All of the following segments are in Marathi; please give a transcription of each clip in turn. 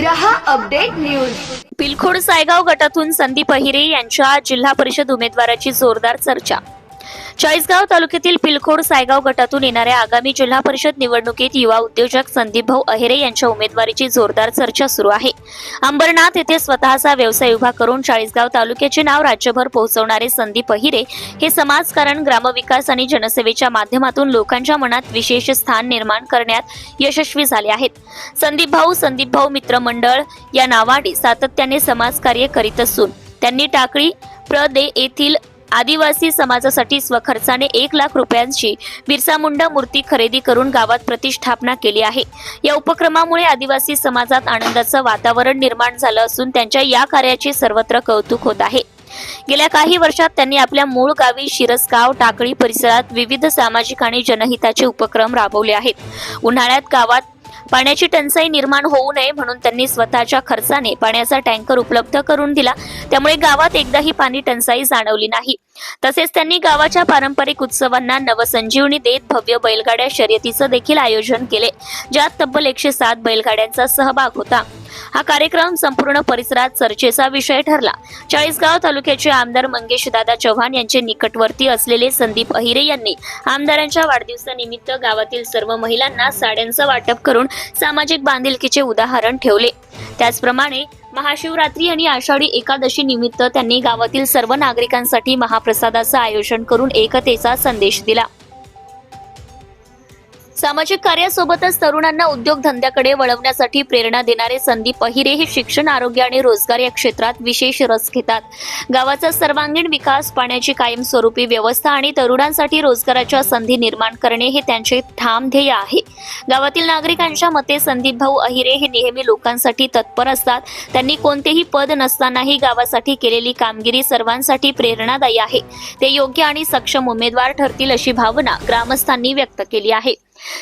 रहा अपडेट न्यूज. पिलखोड सायगाव गटातून संदीप अहिरे यांच्या जिल्हा परिषद उमेदवाराची जोरदार चर्चा. चाळीसगाव तालुक्यातील पिलखोड सायगाव गटातून येणाऱ्या आगामी जिल्हा परिषद निवडणुकीत युवा उद्योजक संदीप भाऊ अहिरे यांच्या उमेदवारीची जोरदार चर्चा सुरू आहे. अंबरनाथ येथे स्वतःचा व्यवसाय उभा करून चाळीसगाव तालुक्याचे नाव राज्यभर पोहोचवणारे संदीप अहिरे हे समाजकारण ग्रामविकास आणि जनसेवेच्या माध्यमातून लोकांच्या मनात विशेष स्थान निर्माण करण्यात यशस्वी झाले आहेत. संदीप भाऊ संदीप भाऊ मित्रमंडळ या नावाने सातत्याने समाजकार्य करीत असून त्यांनी टाकळी प्रदे येथील आदिवासी समाजासाठी स्वखर्चाने एक लाख रुपयांची बिरसा मुंडा मूर्ती खरेदी करून गावात प्रतिष्ठापना केली आहे. या उपक्रमामुळे आदिवासी समाजात आनंदाचं वातावरण निर्माण झालं असून त्यांच्या या कार्याचे सर्वत्र कौतुक होत आहे. गेल्या काही वर्षात त्यांनी आपल्या मूळ गावी शिरसगाव टाकळी परिसरात विविध सामाजिक आणि जनहिताचे उपक्रम राबवले आहेत. उन्हाळ्यात गावात पाण्याची टंचाई निर्माण होऊ नये म्हणून त्यांनी स्वतःच्या खर्चाने पाण्याचा टँकर उपलब्ध करून दिला. त्यामुळे गावात एकदाही पाणी टंचाई जाणवली नाही. तसेच त्यांनी गावाच्या पारंपरिक उत्सवांना नवसंजीवनी देत भव्य बैलगाड्या शर्यतीचं देखील आयोजन केले ज्यात तब्बल एकशे सात बैलगाड्यांचा सहभाग होता. हा कार्यक्रम संपूर्ण परिसरात चर्चेचा विषय ठरला. चाळीसगाव तालुक्याचे आमदार मंगेश दादा चव्हाण यांचे निकटवर्ती असलेले संदीप अहिरे यांनी आमदारांच्या वाढदिवसानिमित्त गावातील सर्व महिलांना साड्यांचं वाटप करून सामाजिक बांधिलकीचे उदाहरण ठेवले. त्याचप्रमाणे महाशिवरात्री आणि आषाढी एकादशी निमित्त त्यांनी गावातील सर्व नागरिकांसाठी महाप्रसादाचं आयोजन करून एकतेचा संदेश दिला. सामाजिक कार्यासोबतच तरुणांना उद्योगधंद्याकडे वळवण्यासाठी प्रेरणा देणारे संदीप अहिरे हे शिक्षण आरोग्य आणि रोजगार या क्षेत्रात विशेष रस घेतात. गावाचा सर्वांगीण विकास पाण्याची कायमस्वरूपी व्यवस्था आणि तरुणांसाठी रोजगाराच्या संधी निर्माण करणे हे त्यांचे ठाम ध्येय आहे. गावातील नागरिकांच्या मते संदीप भाऊ अहिरे हे नेहमी लोकांसाठी तत्पर असतात. त्यांनी कोणतेही पद नसतानाही गावासाठी केलेली कामगिरी सर्वांसाठी प्रेरणादायी आहे. ते योग्य आणि सक्षम उमेदवार ठरतील अशी भावना ग्रामस्थांनी व्यक्त केली आहे.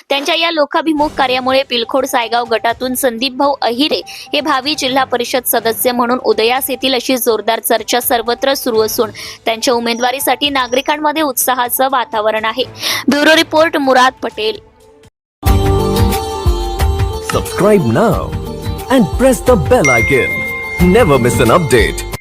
त्यांच्या या लोकाभिमुख कार्यामुळे पिलखोड सायगाव गटातून संदीप भाऊ अहिरे हे भावी जिल्हा परिषद सदस्य म्हणून उदयास येतील अशी जोरदार चर्चा सर्वत्र सुरू असून त्यांच्या उमेदवारीसाठी नागरिकांमध्ये उत्साहाचं वातावरण आहे bureau report Murad Patel Subscribe now and press the bell icon. Never miss an update.